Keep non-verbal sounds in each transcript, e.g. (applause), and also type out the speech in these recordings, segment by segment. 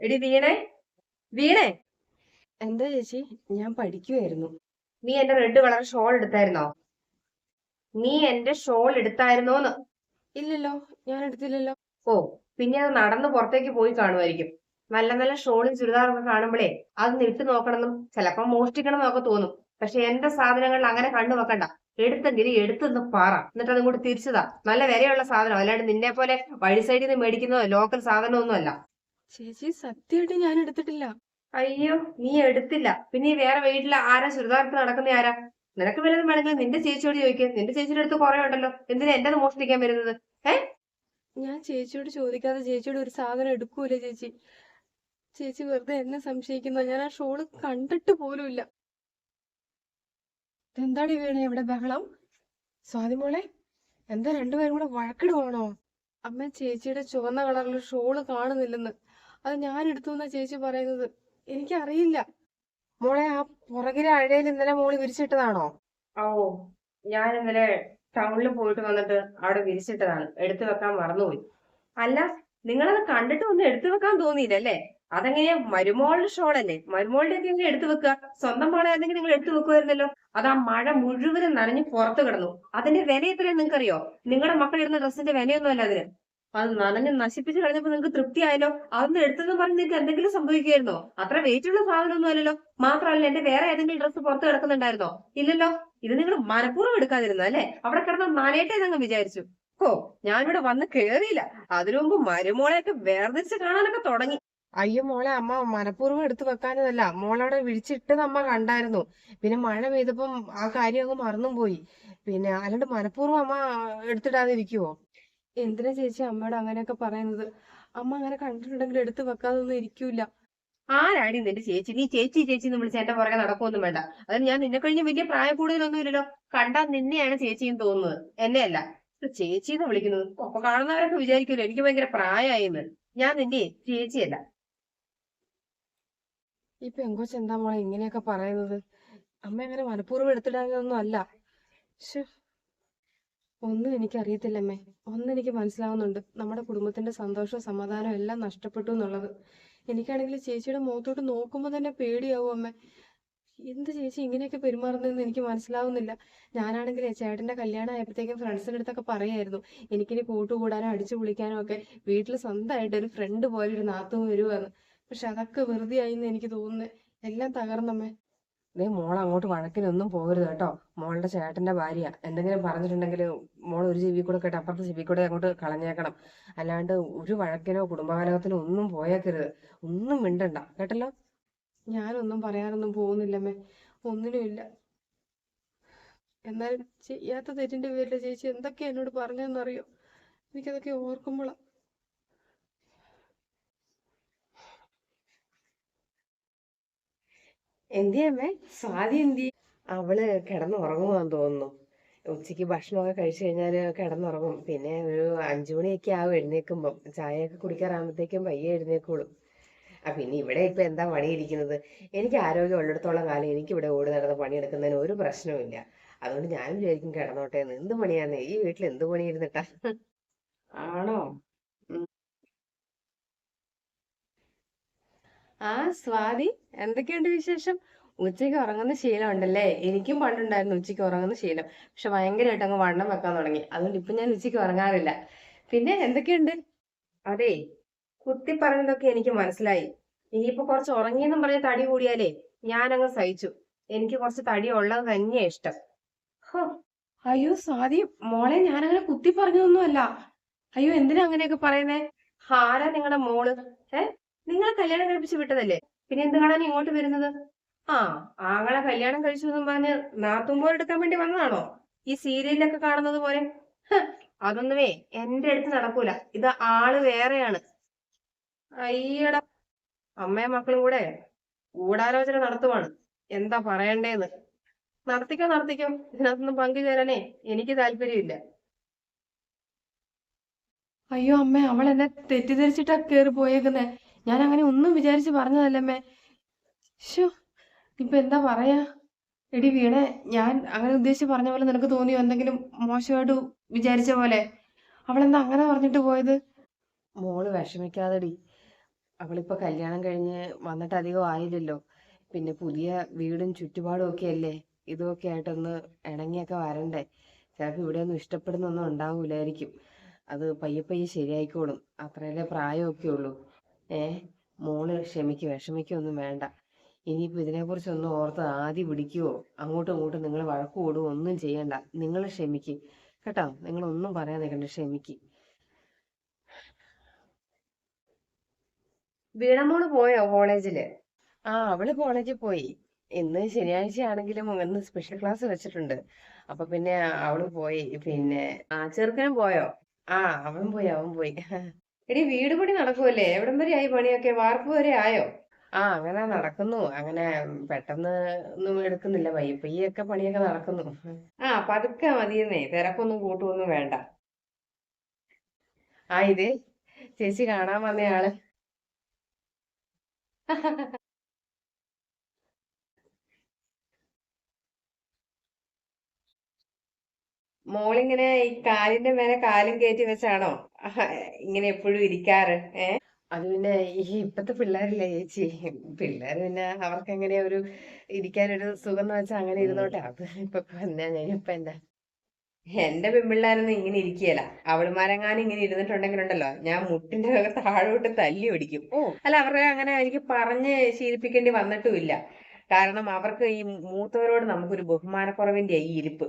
എടി വീണേ? വീണേ? എന്താ ചേച്ചി? ഞാൻ പഠിക്കുമായിരുന്നു നീ എന്റെ റെഡ് കളർ ഷോൾ എടുത്തായിരുന്നോ? നീ എന്റെ ഷോൾ എടുത്തായിരുന്നോന്ന്. ഇല്ലല്ലോ ഞാൻ എടുത്തില്ലല്ലോ. ഓ പിന്നെ അത് നടന്ന് പുറത്തേക്ക് പോയി കാണുമായിരിക്കും. നല്ല നല്ല ഷോളും ചുരിദാറൊക്കെ കാണുമ്പോഴേ അത് ഇട്ട് നോക്കണമെന്നും ചിലപ്പോ മോഷ്ടിക്കണം എന്നൊക്കെ തോന്നും. പക്ഷെ എന്റെ സാധനങ്ങളിൽ അങ്ങനെ കണ്ടു വെക്കണ്ട. എടുത്തെങ്കിൽ എടുത്തെന്ന് പാറ. എന്നിട്ട് അതും കൂടി തിരിച്ചതാ. നല്ല വിലയുള്ള സാധനം. അല്ലാണ്ട് നിന്നെ പോലെ വഴി സൈഡിൽ നിന്ന് മേടിക്കുന്നതോ ലോക്കൽ സാധനമൊന്നും അല്ല ചേച്ചി സത്യമായിട്ട് ഞാൻ എടുത്തിട്ടില്ല. അയ്യോ നീ എടുത്തില്ല. പിന്നെ വേറെ വീട്ടിൽ ആരാ ചുരിദാർത്ത് നടക്കുന്ന ആരാ? നിനക്ക് വല്ലതും വേണമെങ്കിൽ നിന്റെ ചേച്ചിയോട് ചോദിക്കുക നിന്റെ ചേച്ചിയുടെ അടുത്ത് കുറെ ഉണ്ടല്ലോ. എന്തിനാ എന്റെ മോഷ്ടിക്കാൻ വരുന്നത്? ഏ? ഞാൻ ചേച്ചിയോട് ചോദിക്കാതെ ചേച്ചിയോട് ഒരു സാധനം എടുക്കൂല ചേച്ചി? ചേച്ചി വെറുതെ എന്നെ സംശയിക്കുന്നോ? ഞാൻ ആ ഷോൾ കണ്ടിട്ട് പോലുമില്ല എന്താടി വേണേ ഇവിടെ ബഹളം? സ്വാതി മോളെ എന്താ രണ്ടുപേരും കൂടെ വഴക്കിടുവാണോ? അമ്മ ചേച്ചിയുടെ ചുവന്ന കളറിൽ ഷോൾ കാണുന്നില്ലെന്ന്. അത് ഞാൻ എടുത്തു എന്നാ ചേച്ചി പറയുന്നത്. എനിക്കറിയില്ല. മോളെ ആ പുറകിലെ അഴയിൽ ഇന്നലെ മോൾ വിരിച്ചിട്ടതാണോ? ഓ ഞാൻ ഇന്നലെ ടൗണിൽ പോയിട്ട് വന്നിട്ട് അവിടെ വിരിച്ചിട്ടതാണ്. എടുത്തു വെക്കാൻ മറന്നുപോയി. അല്ല നിങ്ങളത് കണ്ടിട്ട് ഒന്നും എടുത്തു വെക്കാൻ തോന്നിയില്ലല്ലേ? അല്ലേ അതെങ്ങനെയാ? മരുമോളുടെ ഷോളല്ലേ? മരുമോളുടെ ഒക്കെ എങ്ങനെ എടുത്തു വെക്കുക? സ്വന്തം മോളായിരുന്നെങ്കിൽ നിങ്ങൾ എടുത്തു വെക്കുമായിരുന്നല്ലോ. അത് ആ മഴ മുഴുവനും നനഞ്ഞ് പുറത്ത് കിടന്നു. അതിന്റെ വില എത്രയാ നിങ്ങൾക്കറിയോ? നിങ്ങളുടെ മക്കൾ ഇടുന്ന ഡ്രസ്സിന്റെ വിലയൊന്നും അല്ല അതിന്. അത് നനഞ്ഞ് നശിപ്പിച്ച് കളഞ്ഞപ്പോ നിങ്ങൾക്ക് തൃപ്തിയായല്ലോ? അതൊന്നും എടുത്തെന്ന് പറഞ്ഞ് നിങ്ങൾക്ക് എന്തെങ്കിലും സംഭവിക്കുമായിരുന്നോ? അത്ര വെയിറ്റ് ഉള്ള സാധനമൊന്നും അല്ലല്ലോ. മാത്രമല്ല എന്റെ വേറെ ഏതെങ്കിലും ഡ്രസ്സ് പുറത്ത് കിടക്കുന്നുണ്ടായിരുന്നോ? ഇല്ലല്ലോ. ഇത് നിങ്ങൾ മനഃപൂർവം എടുക്കാതിരുന്ന അല്ലേ? അവിടെ കിടന്ന് നനയട്ടെ എന്നങ്ങ് വിചാരിച്ചു. ഓ ഞാനിവിടെ വന്ന് കേറിയില്ല. അതിനു മുമ്പ് മരുമോളെയൊക്കെ വേർതിരിച്ച് കാണാനൊക്കെ തുടങ്ങി. അയ്യോ മോളെ അമ്മ മനഃപൂർവം എടുത്തു വെക്കാനതല്ല മോളവിടെ വിളിച്ചിട്ടത് അമ്മ കണ്ടായിരുന്നു. പിന്നെ മഴ പെയ്തപ്പം ആ കാര്യം അങ്ങ് മറന്നും പോയി പിന്നെ അല്ലാണ്ട് മനഃപൂർവം അമ്മ എടുത്തിടാതെ ഇരിക്കുവോ എന്തിനാ ചേച്ചി അമ്മയോട് അങ്ങനെയൊക്കെ പറയുന്നത്? അമ്മ അങ്ങനെ കണ്ടിട്ടുണ്ടെങ്കിൽ എടുത്തു വെക്കാതൊന്നും ഇരിക്കൂല. ആരാടി നിന്റെ ചേച്ചി? നീ ചേച്ചി ചേച്ചി എന്ന് വിളിച്ച് എന്റെ പുറകെ നടക്കൊന്നും വേണ്ട. അതിന് ഞാൻ നിന്നെ കഴിഞ്ഞ് വലിയ പ്രായ കൂടുതലൊന്നും ഇല്ലല്ലോ കണ്ടാൽ നിന്നെയാണ് ചേച്ചിയും തോന്നുന്നത്. എന്നെയല്ല. ചേച്ചി എന്ന് വിളിക്കുന്നത്? അപ്പൊ കാണുന്നവരൊക്കെ വിചാരിക്കുമല്ലോ എനിക്ക് ഭയങ്കര പ്രായമായിന്ന്. ഞാൻ നിന്റെ ചേച്ചിയല്ല. ഈ പെങ്കൊച്ച് എന്താ മോളെ ഇങ്ങനെയൊക്കെ പറയുന്നത്? അമ്മ അങ്ങനെ മനഃപൂർവം എടുത്തിടാനൊന്നും അല്ല. ശ്ശോ. ഒന്നും എനിക്കറിയത്തില്ലമ്മേ. ഒന്നും എനിക്ക് മനസ്സിലാവുന്നുണ്ട്. നമ്മുടെ കുടുംബത്തിന്റെ സന്തോഷവും സമാധാനവും എല്ലാം നഷ്ടപ്പെട്ടു എന്നുള്ളത്. എനിക്കാണെങ്കിൽ ചേച്ചിയുടെ മുഖത്തോട്ട് നോക്കുമ്പോൾ തന്നെ പേടിയാവും അമ്മേ. എന്ത് ചേച്ചി ഇങ്ങനെയൊക്കെ പെരുമാറുന്നതെന്ന് എനിക്ക് മനസ്സിലാവുന്നില്ല. ഞാനാണെങ്കിൽ ചേട്ടന്റെ കല്യാണം ആയപ്പോഴത്തേക്കും ഫ്രണ്ട്സിന്റെ അടുത്തൊക്കെ പറയായിരുന്നു. എനിക്കിനി കൂട്ടുകൂടാനോ അടിച്ചു പൊളിക്കാനോ ഒക്കെ വീട്ടിൽ സ്വന്തമായിട്ട് ഒരു ഫ്രണ്ട് പോലെ ഒരു നാത്തും വരുവാന്ന്. പക്ഷെ അതൊക്കെ വെറുതെ ആയി എന്ന് എനിക്ക് തോന്നുന്നത് എല്ലാം തകർന്നമ്മേ. ദേ മോൾ അങ്ങോട്ട് വഴക്കിനൊന്നും പോകരുത് കേട്ടോ. മോളുടെ ചേട്ടന്റെ ഭാര്യ. എന്തെങ്കിലും പറഞ്ഞിട്ടുണ്ടെങ്കിൽ മോൾ ഒരു ജീവി കൂടെ കേട്ട് അപ്പുറത്തെ ജീവി കൂടെ അങ്ങോട്ട് കളഞ്ഞേക്കണം. അല്ലാണ്ട് ഒരു വഴക്കിനോ കുടുംബകലഹത്തിനോ ഒന്നും പോയേക്കരുത്. ഒന്നും മിണ്ടണ്ട. കേട്ടല്ലോ? ഞാനൊന്നും പറയാനൊന്നും പോകുന്നില്ലമ്മേ. ഒന്നിനുമില്ല എന്നാലും ചെയ്യാത്ത തെറ്റിന്റെ പേരിൽ ചേച്ചി എന്തൊക്കെയാ എന്നോട് പറഞ്ഞതെന്നറിയോ? എനിക്കതൊക്കെ ഓർക്കുമ്പോഴാ എന്തിയമ്മേ സ്വാതി എന്തി അവൾ കിടന്നുറങ്ങുവാന്ന് തോന്നുന്നു. ഉച്ചയ്ക്ക് ഭക്ഷണമൊക്കെ കഴിച്ചു കഴിഞ്ഞാൽ കിടന്നുറങ്ങും. പിന്നെ ഒരു അഞ്ചു മണിയൊക്കെ ആവും എഴുന്നേക്കുമ്പം ചായയൊക്കെ കുടിക്കാറാകുമ്പോഴത്തേക്കും പയ്യെ എഴുന്നേക്കുള്ളൂ ആ പിന്നെ ഇവിടെ ഇപ്പൊ എന്താ പണിയിരിക്കുന്നത്? എനിക്ക് ആരോഗ്യം ഉള്ളിടത്തോളം കാലം എനിക്ക് ഇവിടെ ഓടി നടന്ന് പണിയെടുക്കുന്നതിന് ഒരു പ്രശ്നവുമില്ല അതുകൊണ്ട് ഞാൻ വിചാരിക്കും കിടന്നോട്ടെ. എന്ന് എന്ത് പണിയാന്ന്? ഈ വീട്ടിൽ എന്ത് പണിയിരുന്നിട്ടാ? ആണോ? ആ സ്വാതി എന്തൊക്കെയുണ്ട് വിശേഷം? ഉച്ചയ്ക്ക് ഉറങ്ങുന്ന ശീലം ഉണ്ടല്ലേ എനിക്കും പണ്ടുണ്ടായിരുന്നു ഉച്ചയ്ക്ക് ഉറങ്ങുന്ന ശീലം. പക്ഷെ ഭയങ്കരമായിട്ട് അങ്ങ് വണ്ണം വെക്കാൻ തുടങ്ങി. അതുകൊണ്ട് ഇപ്പൊ ഞാൻ ഉച്ചയ്ക്ക് ഉറങ്ങാറില്ല. പിന്നെ എന്തൊക്കെയുണ്ട്? അതെ കുത്തി പറഞ്ഞതൊക്കെ എനിക്ക് മനസ്സിലായി. ഇനിയിപ്പോ കുറച്ച് ഉറങ്ങിയെന്നും പറഞ്ഞ തടി കൂടിയാലേ ഞാൻ ഞാനങ്ങ് സഹിച്ചു. എനിക്ക് കുറച്ച് തടി ഉള്ളത് തന്നെയാ ഇഷ്ടം. അയ്യോ സ്വാതി മോളെ ഞാനങ്ങനെ കുത്തി പറഞ്ഞതൊന്നുമല്ല. അയ്യോ എന്തിനാ അങ്ങനെയൊക്കെ പറയുന്നേ? ആരാ നിങ്ങളുടെ മോൾ ഏ? നിങ്ങളെ കല്യാണം കഴിപ്പിച്ച് വിട്ടതല്ലേ? പിന്നെ എന്ത് ഇങ്ങോട്ട് വരുന്നത്? ആ ആങ്ങളെ കല്യാണം കഴിച്ചു എന്നും പറഞ്ഞ് നാത്തുമ്പോൾ എടുക്കാൻ വേണ്ടി വന്നതാണോ? ഈ സീരിയലിലൊക്കെ കാണുന്നത് പോലെ? അതൊന്നുമേ എന്റെ അടുത്ത് നടക്കൂല. ഇത് ആൾ വേറെയാണ്. അയ്യടാ. അമ്മയും മക്കളും കൂടെ ഗൂഢാലോചന നടത്തുവാണ്. എന്താ പറയണ്ടേന്ന്? നടത്തിക്കോ നടത്തിക്കോ. ഇതിനകത്തൊന്നും പങ്കുചേരാനേ എനിക്ക് താല്പര്യമില്ല. അയ്യോ അമ്മേ അവൾ എന്നെ തെറ്റിദ്ധരിച്ചിട്ടാ കേറി പോയേക്കുന്നേ. ഞാൻ അങ്ങനെ ഒന്നും വിചാരിച്ച് പറഞ്ഞതല്ലമ്മേ. ശോ ഇപ്പൊ എന്താ പറയാ? എടി വീണേ ഞാൻ അങ്ങനെ ഉദ്ദേശിച്ച് പറഞ്ഞ പോലെ നിനക്ക് തോന്നിയോ? എന്തെങ്കിലും മോശമായിട്ട് വിചാരിച്ച പോലെ? അവളെന്താ അങ്ങനെ പറഞ്ഞിട്ട് പോയത്? മോൾ വിഷമിക്കാതെടി. അവളിപ്പോ കല്യാണം കഴിഞ്ഞ് വന്നിട്ട് അധികം ആയില്ലല്ലോ. പിന്നെ പുതിയ വീടും ചുറ്റുപാടും ഒക്കെ അല്ലേ? ഇതൊക്കെ ആയിട്ടൊന്ന് ഇണങ്ങിയൊക്കെ വരണ്ടേ? ചിലപ്പോൾ ഇവിടെ ഒന്നും ഇഷ്ടപ്പെടുന്നൊന്നും ഉണ്ടാവൂലായിരിക്കും. അത് പയ്യെ പയ്യെ ശരിയായിക്കോളും. അത്രയല്ലേ പ്രായമൊക്കെ ഉള്ളൂ. ഏ മോൾ ക്ഷമിക്ക് വിഷമിക്കൊന്നും വേണ്ട. ഇനിയിപ്പോൾ ഇതിനെക്കുറിച്ചൊന്നും ഓർത്ത് ആദ്യം പിടിക്കുവോ? അങ്ങോട്ടും ഇങ്ങോട്ടും നിങ്ങൾ വഴക്ക് കൂടുവോ? ഒന്നും ചെയ്യണ്ട. നിങ്ങൾ ക്ഷമിക്ക്. കേട്ടോ? നിങ്ങളൊന്നും പറയാൻ നിൽക്കണ്ട. ക്ഷമിക്ക്. വീണമോൾ പോയോ കോളേജിൽ? ആ അവൾ കോളേജിൽ പോയി. ഇന്ന് ശനിയാഴ്ച ആണെങ്കിലും ഇന്ന് സ്പെഷ്യൽ ക്ലാസ് വെച്ചിട്ടുണ്ട്. അപ്പൊ പിന്നെ അവൾ പോയി. പിന്നെ ആ ചെറുക്കനും പോയോ? ആ അവൻ പോയി അവൻ പോയി. എടി വീട് പണി നടക്കുമല്ലേ എവിടം വരെ ആയി പണിയൊക്കെ? വാർപ്പ് വരെ ആയോ? ആ അങ്ങനെ നടക്കുന്നു. അങ്ങനെ പെട്ടെന്ന് ഒന്നും എടുക്കുന്നില്ല. പയ്യെ പയ്യൊക്കെ പണിയൊക്കെ നടക്കുന്നു. ആ പതുക്കെ മതിയെന്നേ. തിരക്കൊന്നും കൂട്ടുമൊന്നും വേണ്ട. ആ ഇത്. ചേച്ചി കാണാൻ വന്നയാൾ. (laughs) മോളിങ്ങനെ ഈ കാലിന്റെ മേലെ കാലും കയറ്റി വെച്ചാണോ? ഇങ്ങനെ എപ്പോഴും ഇരിക്കാറ് ഏ? അത് പിന്നെ ഈ ഇപ്പത്തെ പിള്ളേരില്ലേ ചേച്ചി. പിള്ളേർ പിന്നെ അവർക്ക് എങ്ങനെയാ ഒരു ഇരിക്കാനൊരു സുഖം എന്ന് വെച്ചാൽ അങ്ങനെ ഇരുന്നോട്ടെ. അത് ഇപ്പൊ എന്നാ ഞാൻ ഇപ്പൊ എന്താ? എന്റെ പെൺപിള്ളേരൊന്നും ഇങ്ങനെ ഇരിക്കുകയല്ല അവളുമാരെങ്ങാനും ഇങ്ങനെ ഇരുന്നിട്ടുണ്ടെങ്കിലുണ്ടല്ലോ ഞാൻ മുട്ടിന്റെ താഴോട്ട് തല്ലി ഒടിക്കും അല്ല അവരെ അങ്ങനെ എനിക്ക് പറഞ്ഞ് ശീലിപ്പിക്കേണ്ടി വന്നിട്ടുമില്ല കാരണം അവർക്ക് ഈ മൂത്തവരോട് നമുക്കൊരു ബഹുമാനക്കുറവിന്റെ ഈ ഇരിപ്പ്.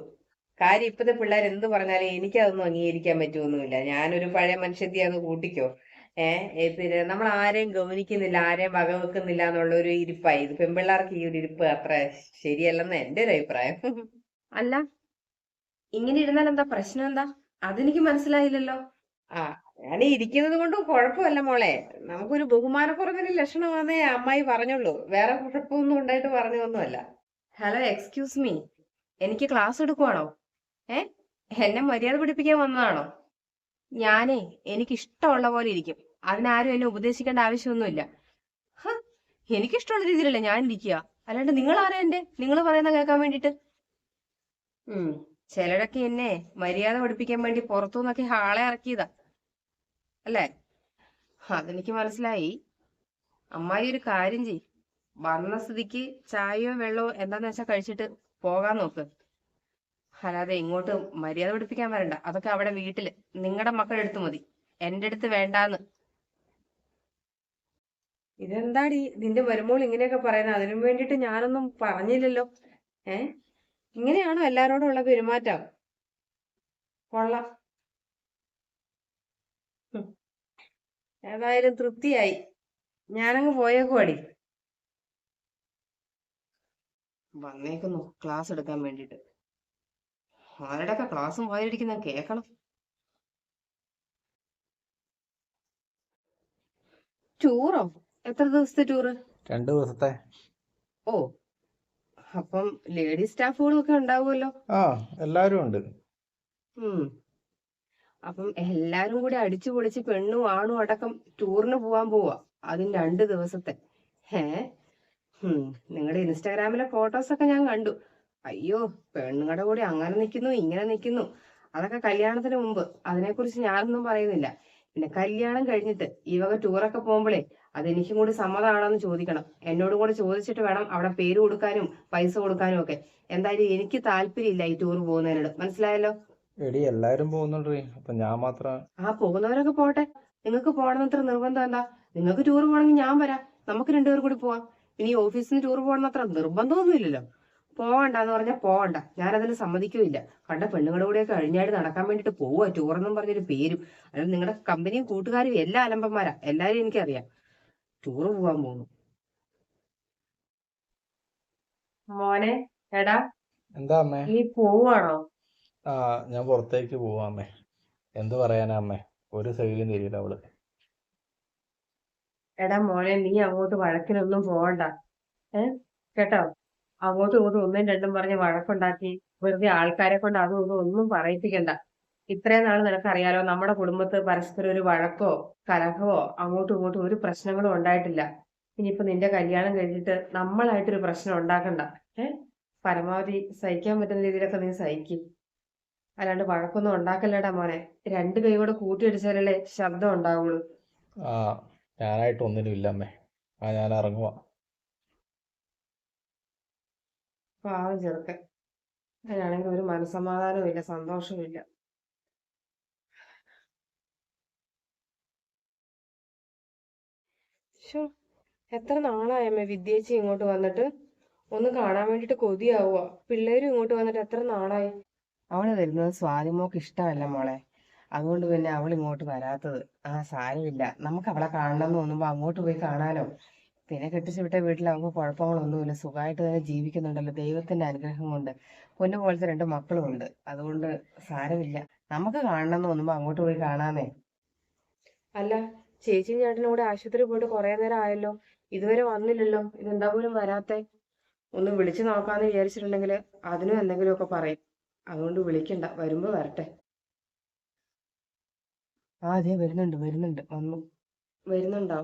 കാര്യം ഇപ്പത്തെ പിള്ളേർ എന്ത് പറഞ്ഞാലും എനിക്കതൊന്നും അംഗീകരിക്കാൻ പറ്റുമൊന്നുമില്ല ഞാനൊരു പഴയ മനുഷ്യത്തിയാന്ന് കൂട്ടിക്കോ. ഏഹ് പിന്നെ നമ്മൾ ആരെയും ഗൗനിക്കുന്നില്ല ആരെയും വകവെക്കുന്നില്ല എന്നുള്ള ഒരു ഇരിപ്പായി. ഇത് പെൺപിള്ളേർക്ക് ഈ ഒരു ഇരിപ്പ് അത്ര ശരിയല്ലെന്ന് എന്റെ ഒരു അഭിപ്രായം. അല്ല ഇങ്ങനെ ഇരുന്നാൽ എന്താ പ്രശ്നം എന്താ? അതെനിക്ക് മനസ്സിലായില്ലല്ലോ. ആ ഞാൻ ഇരിക്കുന്നത് കൊണ്ട് കുഴപ്പമല്ല മോളെ. നമുക്കൊരു ബഹുമാനക്കുറവിന് ലക്ഷണമാണെന്നേ അമ്മായി പറഞ്ഞുള്ളൂ. വേറെ കുഴപ്പമൊന്നും ഉണ്ടായിട്ട് പറഞ്ഞതൊന്നുമല്ല ഹലോ എക്സ്ക്യൂസ് മീ. എനിക്ക് ക്ലാസ് എടുക്കുവാണോ? ഏ? എന്നെ മര്യാദ പഠിപ്പിക്കാൻ വന്നതാണോ? ഞാനേ എനിക്ക് ഇഷ്ടമുള്ള പോലെ ഇരിക്കും. അതിനാരും എന്നെ ഉപദേശിക്കേണ്ട ആവശ്യമൊന്നുമില്ല. എനിക്കിഷ്ടമുള്ള രീതിയിലല്ലേ ഞാൻ ഇരിക്കുക അല്ലാണ്ട് നിങ്ങൾ ആരാ എന്റെ നിങ്ങൾ പറയുന്ന കേൾക്കാൻ വേണ്ടിട്ട് ഉം ചിലരൊക്കെ എന്നെ മര്യാദ പഠിപ്പിക്കാൻ വേണ്ടി പുറത്തുനിന്നൊക്കെ ആളെ ഇറക്കിയതാ. അല്ലേ? അതെനിക്ക് മനസ്സിലായി. അമ്മായി ഒരു കാര്യം ചെയ് വന്ന സ്ഥിതിക്ക് ചായയോ വെള്ളമോ എന്താന്ന് വെച്ചാൽ കഴിച്ചിട്ട് പോകാൻ നോക്ക്. അല്ലാതെ ഇങ്ങോട്ട് മര്യാദ പഠിപ്പിക്കാൻ വരണ്ട. അതൊക്കെ അവിടെ വീട്ടിൽ. നിങ്ങളുടെ മക്കളുടെ അടുത്ത് മതി. എന്റെ അടുത്ത് വേണ്ടാന്ന്. ഇതെന്താടി? നിന്റെ വരുമ്പോൾ ഇങ്ങനെയൊക്കെ പറയുന്നത്. അതിനും വേണ്ടിയിട്ട് ഞാനൊന്നും പറഞ്ഞില്ലല്ലോ. ഏ? ഇങ്ങനെയാണോ എല്ലാരോടും ഉള്ള പെരുമാറ്റം? കൊള്ളാം. ഏതായാലും തൃപ്തിയായി. ഞാനങ്ങ് പോയേക്കുവാടി. വന്നേക്കുന്നു. ക്ലാസ് എടുക്കാൻ വേണ്ടിയിട്ട്. ആരുടെയൊക്കെ ക്ലാസ്സും പോയിരിക്കുന്ന കേക്കണം. ടൂറോ? എത്ര ദിവസത്തെ ടൂറ്? രണ്ട് ദിവസത്തെ. ഓ അപ്പം ലേഡി സ്റ്റാഫുകളും ഒക്കെ ഉണ്ടാവുമല്ലോ. ആ എല്ലാവരും ഉണ്ട്. അപ്പം എല്ലാരും കൂടി അടിച്ചു പൊളിച്ച് പെണ്ണും ആണും അടക്കം ടൂറിന് പോവാൻ പോവാ. അതും രണ്ട് ദിവസത്തെ. ഏ നിങ്ങളുടെ ഇൻസ്റ്റാഗ്രാമിലെ ഫോട്ടോസ് ഒക്കെ ഞാൻ കണ്ടു. അയ്യോ പെണ്ണുങ്ങളുടെ കൂടി അങ്ങനെ നിൽക്കുന്നു ഇങ്ങനെ നിൽക്കുന്നു അതൊക്കെ കല്യാണത്തിന് മുമ്പ്. അതിനെക്കുറിച്ച് ഞാനൊന്നും പറയുന്നില്ല. പിന്നെ കല്യാണം കഴിഞ്ഞിട്ട് ഈ വക ടൂറൊക്കെ പോകുമ്പോഴേ അതെനിക്കും കൂടി സമ്മതമാണോന്ന് ചോദിക്കണം. എന്നോട് കൂടെ ചോദിച്ചിട്ട് വേണം അവിടെ പേര് കൊടുക്കാനും പൈസ കൊടുക്കാനും ഒക്കെ. എന്തായാലും എനിക്ക് താല്പര്യമില്ല ഈ ടൂർ പോകുന്നതിനോട്. മനസ്സിലായല്ലോ? എടി എല്ലാരും പോകുന്നുണ്ട് അപ്പൊ ഞാൻ മാത്രം ആ പോകുന്നവരൊക്കെ പോട്ടെ. നിങ്ങൾക്ക് പോകണമെന്നത്ര നിർബന്ധം എന്താ? നിങ്ങൾക്ക് ടൂർ പോകണമെങ്കിൽ ഞാൻ വരാം. നമുക്ക് രണ്ടുപേർ കൂടി പോവാം. ഇനി ഓഫീസിന് ടൂർ പോകണമെന്നത്ര നിർബന്ധമൊന്നുമില്ലല്ലോ. പോവണ്ട എന്ന് പറഞ്ഞാൽ പോവണ്ട. ഞാനതിന് സമ്മതിക്കില്ല. കണ്ട പെണ്ണുങ്ങളുടെ കൂടെയൊക്കെ കഴിഞ്ഞായിട്ട് നടക്കാൻ വേണ്ടിയിട്ട് പോവുക ടൂറെന്നും പറഞ്ഞൊരു പേരും. അല്ലെങ്കിൽ നിങ്ങളുടെ കമ്പനിയും കൂട്ടുകാരും എല്ലാ അലമ്പന്മാരാ. എല്ലാരും എനിക്കറിയാം. ടൂറ് പോവാൻ പോകുന്നു മോനെ എടാ. എന്താ അമ്മേ? നീ പോവാണോ ആ ഞാൻ പുറത്തേക്ക് പോവാ അമ്മേ. എന്ത് പറയാനാ അമ്മേ? ഒരു സൈഡിലും തരില്ല അവൾ. എടാ മോനെ നീ അങ്ങോട്ട് വഴക്കിനൊന്നും പോവണ്ട. ഏ? കേട്ടോ? അങ്ങോട്ടും ഇങ്ങോട്ടും ഒന്നും രണ്ടും പറഞ്ഞ് വഴക്കുണ്ടാക്കി വെറുതെ ആൾക്കാരെ കൊണ്ട് അതും ഇതും ഒന്നും പറയിപ്പിക്കണ്ട. ഇത്രയും നാൾ നിനക്കറിയാലോ നമ്മുടെ കുടുംബത്ത് പരസ്പരം ഒരു വഴക്കോ കലഹമോ അങ്ങോട്ടും ഇങ്ങോട്ടും ഒരു പ്രശ്നങ്ങളും ഉണ്ടായിട്ടില്ല. ഇനിയിപ്പോ നിന്റെ കല്യാണം കഴിഞ്ഞിട്ട് നമ്മളായിട്ടൊരു പ്രശ്നം ഉണ്ടാക്കണ്ട. ഏ? പരമാവധി സഹിക്കാൻ പറ്റുന്ന രീതിയിലൊക്കെ നീ സഹിക്കും. അല്ലാണ്ട് വഴക്കൊന്നും ഉണ്ടാക്കല്ലേടാ മോനെ. രണ്ട് കൈ കൂടെ കൂട്ടിയടിച്ചാലല്ലേ ശബ്ദം ഉണ്ടാവുള്ളൂ. ആ ഞാനായിട്ട് ഒന്നിനും ഇല്ലമ്മേ. ആ ഞാൻ ഇറങ്ങുവാ. പാവം ചെറുക്കൻ. അതിനാണെങ്കിൽ ഒരു മനസമാധാനവും ഇല്ല സന്തോഷവും ഇല്ല എത്ര നാളായമ്മേ വിദ്യേച്ചി ഇങ്ങോട്ട് വന്നിട്ട്? ഒന്ന് കാണാൻ വേണ്ടിട്ട് കൊതിയാവുക പിള്ളേരും ഇങ്ങോട്ട് വന്നിട്ട് എത്ര നാളായി? അവൾ വരുന്നത് സ്വാതിമോക്ക് ഇഷ്ടമല്ല മോളെ. അതുകൊണ്ട് പിന്നെ അവൾ ഇങ്ങോട്ട് വരാത്തത്. ആ സാരമില്ല. നമുക്ക് അവളെ കാണണം എന്ന് തോന്നുമ്പോ അങ്ങോട്ട് പോയി കാണാലോ. പിന്നെ കെട്ടിച്ചു വിട്ട വീട്ടിൽ അവൾക്ക് കുഴപ്പങ്ങളൊന്നുമില്ല. സുഖമായിട്ട് തന്നെ ജീവിക്കുന്നുണ്ടല്ലോ. ദൈവത്തിന്റെ അനുഗ്രഹം കൊണ്ട് പൊന്നു പോലത്തെ രണ്ട് മക്കളും ഉണ്ട് അതുകൊണ്ട് സാരമില്ല. നമുക്ക് കാണണം എന്ന് തോന്നുമ്പോ അങ്ങോട്ട് പോയി കാണാമേ. അല്ല ചേച്ചിയും ചേട്ടനും കൂടെ ആശുപത്രി പോയിട്ട് കുറെ നേരം ആയല്ലോ. ഇതുവരെ വന്നില്ലല്ലോ. ഇതെന്താ പോലും വരാത്തെ? ഒന്ന് വിളിച്ചു നോക്കാന്ന് വിചാരിച്ചിട്ടുണ്ടെങ്കിൽ അതിനും എന്തെങ്കിലുമൊക്കെ പറയും. അതുകൊണ്ട് വിളിക്കണ്ട. വരുമ്പോ വരട്ടെ. ആ അതെ വരുന്നുണ്ട് വരുന്നുണ്ട്. വന്നു. വരുന്നുണ്ടോ?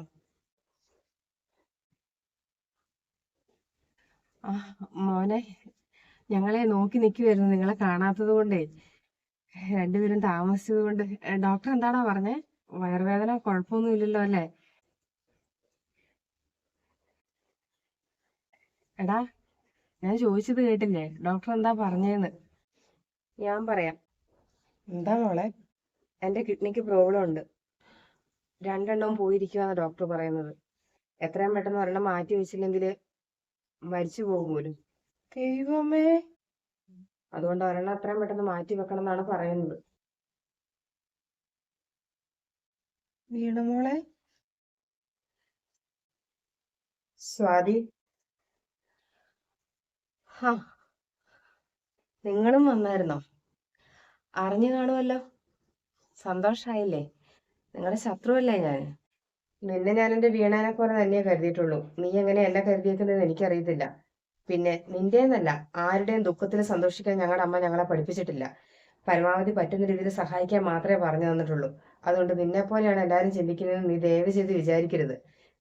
ആ മോനെ ഞങ്ങളെ നോക്കി നിൽക്കുമായിരുന്നു നിങ്ങളെ കാണാത്തത് കൊണ്ടേ. രണ്ടുപേരും താമസിച്ചത് കൊണ്ട്. ഡോക്ടർ എന്താണോ പറഞ്ഞേ? വയറുവേദന കുഴപ്പമൊന്നും ഇല്ലല്ലോ അല്ലേ? എടാ ഞാൻ ചോദിച്ചത് കേട്ടില്ലേ? ഡോക്ടർ എന്താ പറഞ്ഞേന്ന്? ഞാൻ പറയാം. എന്താ മോളെ? എന്റെ കിഡ്നിക്ക് പ്രോബ്ലം ഉണ്ട് രണ്ടെണ്ണവും പോയിരിക്കുവാന്ന് ഡോക്ടർ പറയുന്നത്. എത്രയും പെട്ടെന്ന് ഒരെണ്ണം മാറ്റി വെച്ചില്ലെങ്കിൽ മരിച്ചു പോകുമല്ലോ. ദൈവമേ. അതുകൊണ്ട് ഒരെണ്ണം എത്രയും പെട്ടെന്ന് മാറ്റി വെക്കണം എന്നാണ് പറയുന്നത് വീണമോളെ സ്വാതി. ഹാ. നിങ്ങളും വന്നായിരുന്നോ അറിഞ്ഞു കാണുമല്ലോ. സന്തോഷായില്ലേ? നിങ്ങളുടെ ശത്രുവല്ലേ ഞാൻ? നിന്നെ ഞാൻ എന്റെ വീണാനെ പോലെ തന്നെ കരുതിയിട്ടുള്ളൂ. നീ എങ്ങനെ എന്നെ കരുതിയേക്കുന്നത് എനിക്കറിയത്തില്ല. പിന്നെ നിന്റേന്നല്ല ആരുടെയും ദുഃഖത്തിൽ സന്തോഷിക്കാൻ ഞങ്ങളുടെ അമ്മ ഞങ്ങളെ പഠിപ്പിച്ചിട്ടില്ല. പരമാവധി പറ്റുന്ന രീതിയിൽ സഹായിക്കാൻ മാത്രമേ പറഞ്ഞു തന്നിട്ടുള്ളൂ. അതുകൊണ്ട് നിന്നെ പോലെയാണ് എല്ലാവരും ചിന്തിക്കുന്നത് നീ ദയവ് ചെയ്ത് വിചാരിക്കരുത്.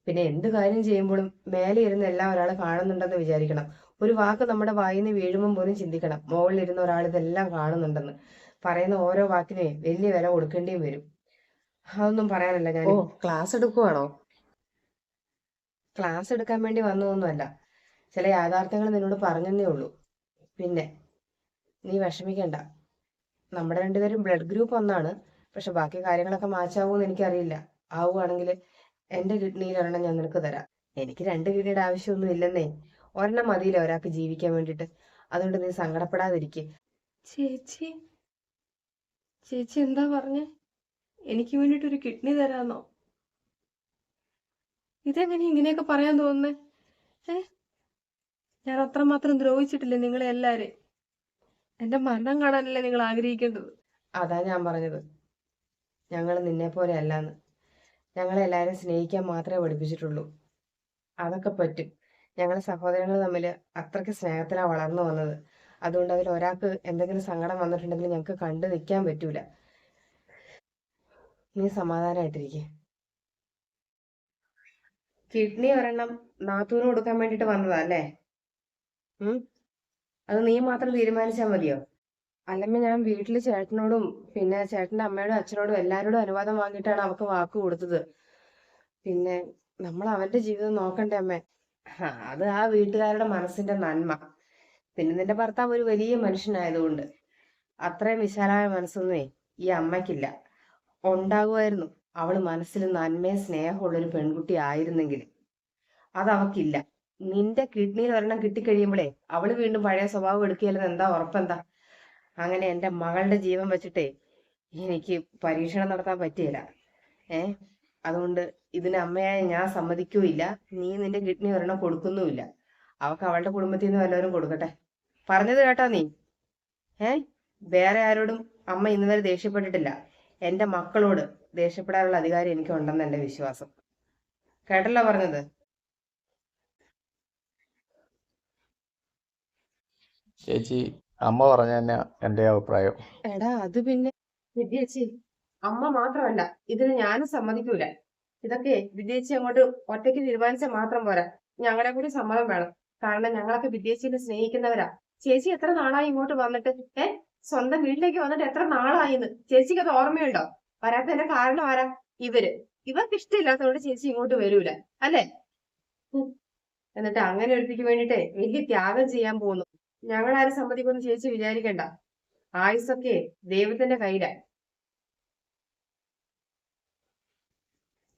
പിന്നെ എന്ത് കാര്യം ചെയ്യുമ്പോഴും മേലെ ഇരുന്ന് എല്ലാം ഒരാൾ കാണുന്നുണ്ടെന്ന് വിചാരിക്കണം. ഒരു വാക്ക് നമ്മുടെ വായിൽ നിന്ന് വീഴുമ്പോൾ പോലും ചിന്തിക്കണം. മുകളിൽ ഇരുന്ന ഒരാൾ ഇതെല്ലാം കാണുന്നുണ്ടെന്ന്. പറയുന്ന ഓരോ വാക്കിനെയും വലിയ വില കൊടുക്കേണ്ടിയും വരും. അതൊന്നും പറയാനല്ല ഞാൻ ഓ ക്ലാസ് എടുക്കുവാണോ? ക്ലാസ് എടുക്കാൻ വേണ്ടി വന്നതൊന്നുമല്ല. ചില യാഥാർത്ഥ്യങ്ങൾ നിന്നോട് പറഞ്ഞെന്നേ ഉള്ളൂ. പിന്നെ നീ വിഷമിക്കണ്ട. നമ്മുടെ രണ്ടുപേരും ബ്ലഡ് ഗ്രൂപ്പ് ഒന്നാണ്. പക്ഷെ ബാക്കി കാര്യങ്ങളൊക്കെ മാച്ചാവൂന്ന് എനിക്കറിയില്ല. ആവുകയാണെങ്കിൽ എന്റെ കിഡ്നിയിൽ ഒരെണ്ണം ഞാൻ നിനക്ക് തരാം. എനിക്ക് രണ്ട് കിഡ്നിയുടെ ആവശ്യമൊന്നും ഇല്ലെന്നേ. ഒരെണ്ണം മതിയില്ല ഒരാൾക്ക് ജീവിക്കാൻ വേണ്ടിട്ട് അതുകൊണ്ട് നീ സങ്കടപ്പെടാതിരിക്കേ. ചേച്ചി. ചേച്ചി എന്താ പറഞ്ഞേ? എനിക്ക് വേണ്ടിട്ട് ഒരു കിഡ്നി തരാന്നോ? ഇതെങ്ങനെ ഇങ്ങനെയൊക്കെ പറയാൻ തോന്നുന്നേ? ഏ? ഞാൻ അത്രമാത്രം ദ്രോഹിച്ചിട്ടില്ലേ നിങ്ങളെ എല്ലാരെയും എന്റെ മരണം കാണാനല്ലേ നിങ്ങൾ ആഗ്രഹിക്കേണ്ടത്? അതാ ഞാൻ പറഞ്ഞത്. ഞങ്ങൾ നിന്നെ പോലെ അല്ലാന്ന്. ഞങ്ങളെ സ്നേഹിക്കാൻ മാത്രമേ പഠിപ്പിച്ചിട്ടുള്ളൂ. അതൊക്കെ പറ്റും. ഞങ്ങൾ സഹോദരങ്ങൾ തമ്മിൽ അത്രയ്ക്ക് സ്നേഹത്തിലാണ് വളർന്നു വന്നത്. അതുകൊണ്ട് അതിൽ ഒരാൾക്ക് എന്തെങ്കിലും സങ്കടം വന്നിട്ടുണ്ടെങ്കിൽ ഞങ്ങൾക്ക് കണ്ടു നിൽക്കാൻ പറ്റൂല. നീ സമാധാനമായിട്ടിരിക്കെ കിഡ്നി ഒരെണ്ണം നാത്തൂന് കൊടുക്കാൻ വേണ്ടിട്ട് വന്നതാ അല്ലേ? അത് നീ മാത്രം തീരുമാനിച്ചാൽ മതിയോ? അല്ലമ്മ ഞാൻ വീട്ടിൽ ചേട്ടനോടും പിന്നെ ചേട്ടന്റെ അമ്മയോടും അച്ഛനോടും എല്ലാവരോടും അനുവാദം വാങ്ങിയിട്ടാണ് അവക്ക് വാക്ക് കൊടുത്തത്. പിന്നെ നമ്മൾ അവന്റെ ജീവിതം നോക്കണ്ടേ അമ്മേ? അത് ആ വീട്ടുകാരുടെ മനസ്സിന്റെ നന്മ. പിന്നെ നിന്റെ ഭർത്താവ് ഒരു വലിയ മനുഷ്യനായതുകൊണ്ട് അത്രയും വിശാലമായ മനസ്സൊന്നേ ഈ അമ്മയ്ക്കില്ല. ഉണ്ടാകുമായിരുന്നു. അവൾ മനസ്സിൽ നന്മയെ സ്നേഹമുള്ള ഒരു പെൺകുട്ടി ആയിരുന്നെങ്കിൽ. അതവക്കില്ല നിന്റെ കിഡ്നിയിൽ ഒരെണ്ണം കിട്ടിക്കഴിയുമ്പോഴേ അവൾ വീണ്ടും പഴയ സ്വഭാവം എടുക്കുകയല്ലെന്ന് എന്താ ഉറപ്പെന്താ? അങ്ങനെ എന്റെ മകളുടെ ജീവൻ വെച്ചിട്ടേ എനിക്ക് പരീക്ഷണം നടത്താൻ പറ്റിയില്ല. ഏ? അതുകൊണ്ട് ഇതിന് അമ്മയായ ഞാൻ സമ്മതിക്കൂല്ല നീ നിന്റെ കിഡ്നി ഒരെണ്ണം കൊടുക്കുന്നുമില്ല. അവക്ക് അവളുടെ കുടുംബത്തിൽ നിന്ന് വല്ലവരും കൊടുക്കട്ടെ. പറഞ്ഞത് കേട്ടോ നീ. ഏ? വേറെ ആരോടും അമ്മ ഇന്നുവരെ ദേഷ്യപ്പെട്ടിട്ടില്ല. എന്റെ മക്കളോട് ദേഷ്യപ്പെടാനുള്ള അധികാരം എനിക്ക് ഉണ്ടെന്ന് എന്റെ വിശ്വാസം. കേട്ടല്ലോ പറഞ്ഞത്? ചേച്ചി അമ്മ പറഞ്ഞ എന്റെ അഭിപ്രായം. എടാ അത് പിന്നെ വിദ്യേച്ചി അമ്മ മാത്രമല്ല ഇതിന് ഞാനും സമ്മതിക്കൂല. ഇതൊക്കെ വിദ്യേച്ചി അങ്ങോട്ട് ഒറ്റയ്ക്ക് തീരുമാനിച്ചാൽ മാത്രം പോരാ. ഞങ്ങളെ കൂടി സമ്മതം വേണം. കാരണം ഞങ്ങളൊക്കെ വിദ്യേച്ചിനെ സ്നേഹിക്കുന്നവരാ. ചേച്ചി എത്ര നാളായി ഇങ്ങോട്ട് വന്നിട്ട് ഏ? സ്വന്തം വീട്ടിലേക്ക് വന്നിട്ട് എത്ര നാളായിന്ന് ചേച്ചിക്ക് അത് ഓർമ്മയുണ്ടോ? വരാത്തതിന്റെ കാരണം ആരാ? ഇവർ. ഇവർക്ക് ഇഷ്ടമില്ലാത്തതുകൊണ്ട് ചേച്ചി ഇങ്ങോട്ട് വരൂല. അല്ലേ? എന്നിട്ട് അങ്ങനെ ഒരുത്തിക്ക് വേണ്ടിട്ടേ വലിയ ത്യാഗം ചെയ്യാൻ പോകുന്നു. ഞങ്ങളാരും സമ്മതിക്കൊന്നും ചേച്ചി വിചാരിക്കണ്ട. ആയുസൊക്കെ ദൈവത്തിന്റെ കയ്യിലാ.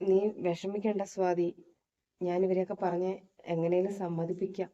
നീ വിഷമിക്കണ്ട സ്വാതി. ഞാൻ ഇവരെയൊക്കെ പറഞ്ഞ് എങ്ങനെയും സമ്മതിപ്പിക്കാം.